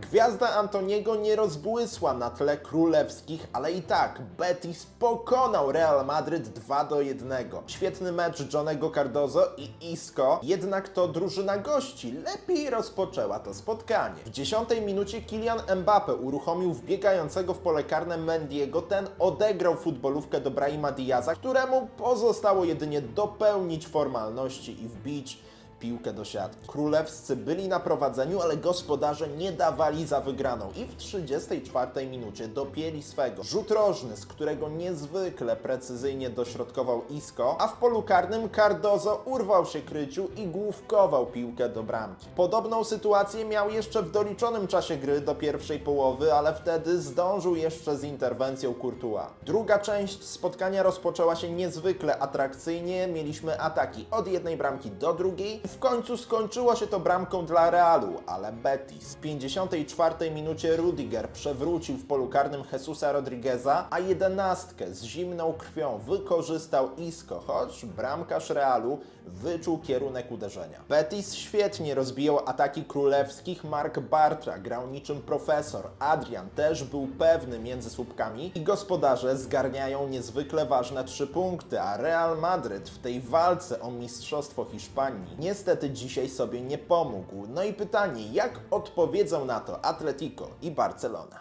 Gwiazda Antoniego nie rozbłysła na tle królewskich, ale i tak Betis pokonał Real Madryt 2 do 1. Świetny mecz Johnego Cardozo i Isco, jednak to drużyna gości lepiej rozpoczęła to spotkanie. W 10 minucie Kylian Mbappe uruchomił wbiegającego w pole karne Mendiego, ten odegrał futbolówkę do Brahima Diaza, któremu pozostało jedynie dopełnić formalności i wbić piłkę do siatki. Królewscy byli na prowadzeniu, ale gospodarze nie dawali za wygraną i w 34 minucie dopięli swego. Rzut rożny, z którego niezwykle precyzyjnie dośrodkował Isco, a w polu karnym Cardozo urwał się kryciu i główkował piłkę do bramki. Podobną sytuację miał jeszcze w doliczonym czasie gry do pierwszej połowy, ale wtedy zdążył jeszcze z interwencją Courtois. Druga część spotkania rozpoczęła się niezwykle atrakcyjnie. Mieliśmy ataki od jednej bramki do drugiej. W końcu skończyło się to bramką dla Realu, ale Betis. W 54 minucie Rudiger przewrócił w polu karnym Jesusa Rodrigueza, a jedenastkę z zimną krwią wykorzystał Isco, choć bramkarz Realu wyczuł kierunek uderzenia. Betis świetnie rozbijał ataki królewskich, Mark Bartra grał niczym profesor, Adrian też był pewny między słupkami i gospodarze zgarniają niezwykle ważne trzy punkty, a Real Madryt w tej walce o Mistrzostwo Hiszpanii niestety dzisiaj sobie nie pomógł. No i pytanie, jak odpowiedzą na to Atletico i Barcelona?